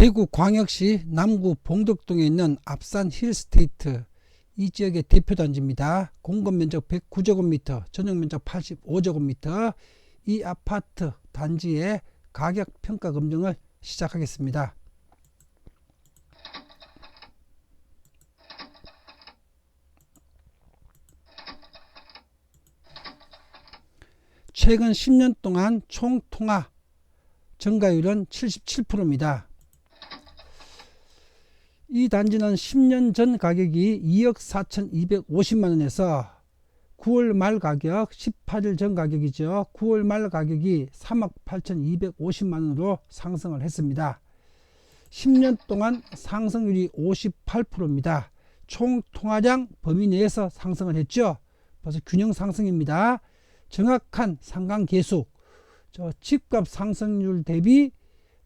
대구 광역시 남구 봉덕동에 있는 앞산 힐스테이트 이 지역의 대표 단지입니다. 공급 면적 109제곱미터, 전용 면적 85제곱미터. 이 아파트 단지의 가격 평가 검증을 시작하겠습니다. 최근 10년 동안 총 통화 증가율은 77%입니다. 이 단지는 10년 전 가격이 2억 4,250만 원에서 9월 말 가격 18일 전 가격이죠. 9월 말 가격이 3억 8,250만 원으로 상승을 했습니다. 10년 동안 상승률이 58%입니다. 총 통화량 범위 내에서 상승을 했죠. 벌써 균형 상승입니다. 정확한 상관 계수, 저 집값 상승률 대비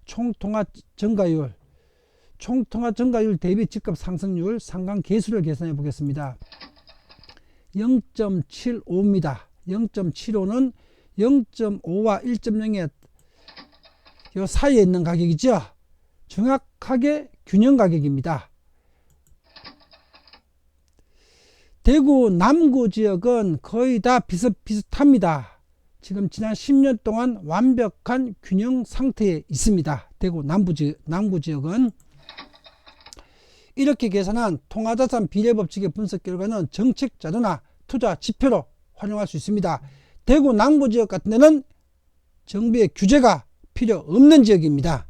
총 통화 증가율, 총 통화 증가율 대비 집값 상승률 상관 계수를 계산해 보겠습니다. 0.75입니다. 0.75는 0.5와 1.0의 요 사이에 있는 가격이죠. 정확하게 균형 가격입니다. 대구 남구 지역은 거의 다 비슷비슷합니다. 지금 지난 10년 동안 완벽한 균형 상태에 있습니다. 대구 남부 지, 남구 지역은 이렇게 계산한 통화자산 비례법칙의 분석 결과는 정책 자료나 투자 지표로 활용할 수 있습니다. 대구 남구 지역 같은 데는 정부의 규제가 필요 없는 지역입니다.